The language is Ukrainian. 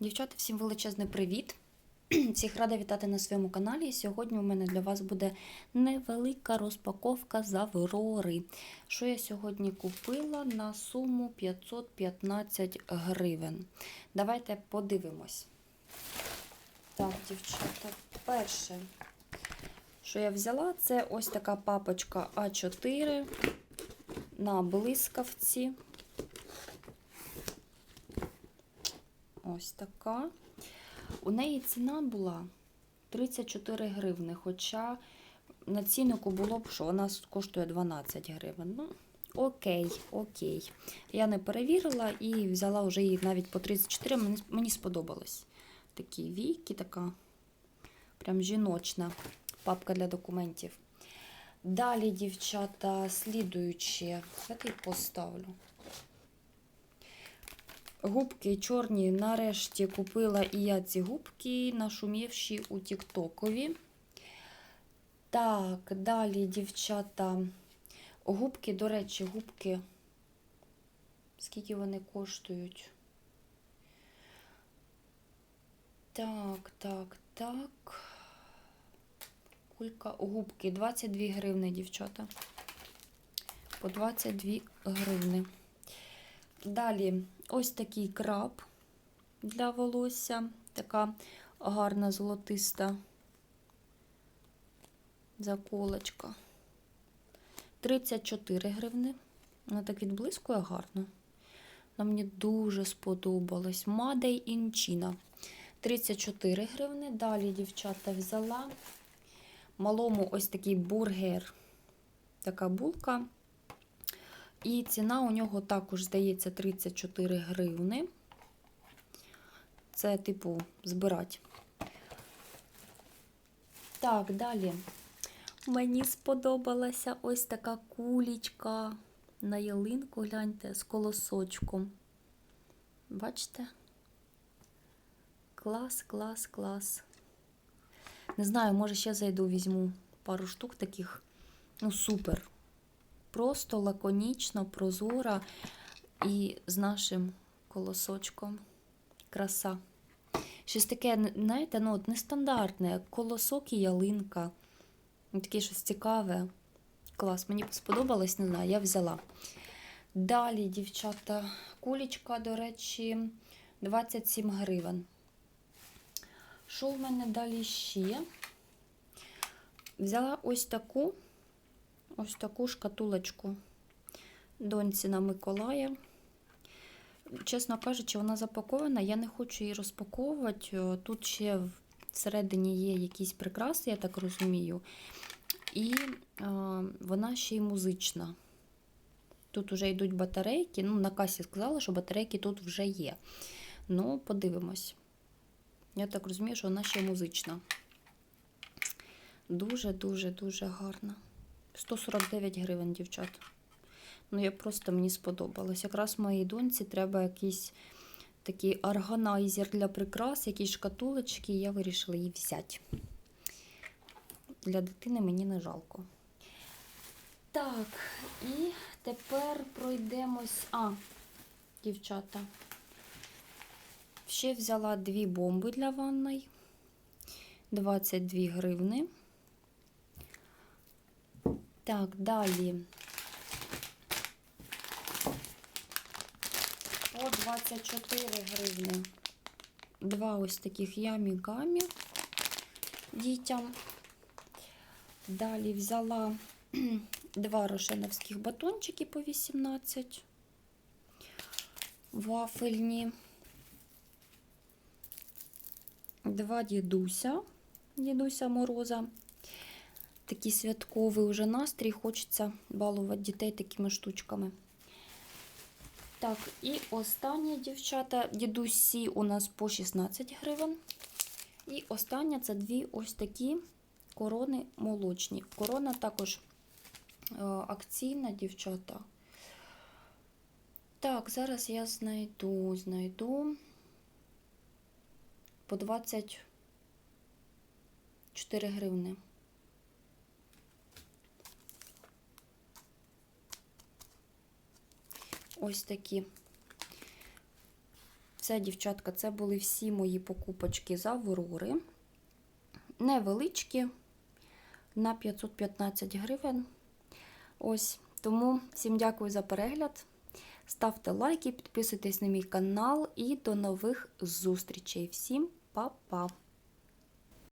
Дівчата, всім величезний привіт! Всіх рада вітати на своєму каналі. Сьогодні у мене для вас буде невелика розпаковка з Аврори. Що я сьогодні купила на суму 515 гривень. Давайте подивимось. Так, дівчата, перше, що я взяла, це ось така папочка А4 на блискавці. Ось така. У неї ціна була 34 гривни, хоча на ціннику було б, що вона коштує 12 гривень. Ну, окей, окей. Я не перевірила і взяла вже її навіть по 34, мені, мені сподобалось. Такі війки, така прям жіночна папка для документів. Далі, дівчата, слідуючи, я поставлю. Губки чорні нарешті купила і я ці губки, нашумівші у Тіктокові. Так, далі, дівчата, губки, до речі, губки. Скільки вони коштують? Так, так, так. Кулька губки 22 гривни, дівчата. По 22 гривни. Далі ось такий краб для волосся. Така гарна золотиста заколочка. 34 гривни. Вона так відблискує гарно. Вона мені дуже сподобалась. In China. 34 гривни. Далі, дівчата, взяла малому ось такий бургер. Така булка. І ціна у нього також, здається, 34 гривни. Це, типу, збирати. Так, далі. Мені сподобалася ось така кулічка на ялинку, гляньте, з колосочком. Бачите? Клас, клас, клас. Не знаю, може ще зайду, візьму пару штук таких. Ну, супер. Просто лаконічно, прозора і з нашим колосочком. Краса. Щось таке, знаєте, ну, нестандартне, колосок і ялинка. Ну, Таке щось цікаве. Клас, мені сподобалось, не знаю, я взяла. Далі, дівчата, кулічка, до речі, 27 гривень. Що в мене далі ще? Взяла ось таку ось таку шкатулочку доньці на Миколая. Чесно кажучи, вона запакована, я не хочу її розпаковувати. Тут ще всередині є якісь прикраси, я так розумію. І е, вона ще й музична. Тут вже йдуть батарейки. Ну, на касі сказала, що батарейки тут вже є. Ну, подивимось. Я так розумію, що вона ще й музична. Дуже-дуже-дуже гарна. 149 гривень, дівчат. Ну, я просто мені сподобалось. Якраз моїй доньці треба якийсь такий органайзер для прикрас, якісь шкатулочки, і я вирішила її взяти. Для дитини мені не жалко. Так, і тепер пройдемось. А, дівчата. Ще взяла дві бомби для ванної. 22 гривни. Так, далі. По 24 гривні. Два ось таких ямі-гамі дітям. Далі взяла два рошеновських батончики по 18. Вафельні. Два дідуся, дідуся мороза такий святковий уже настрій, хочеться балувати дітей такими штучками. Так, і останнє, дівчата, дідусі у нас по 16 гривень. І останнє це дві ось такі корони молочні. Корона також е, акційна, дівчата. Так, зараз я знайду, знайду по 24 гривни. Ось такі Все, дівчатка, це були всі мої покупочки з Аврори. Невеличкі, на 515 гривень. Ось, тому всім дякую за перегляд. Ставте лайки, підписуйтесь на мій канал і до нових зустрічей. Всім па-па!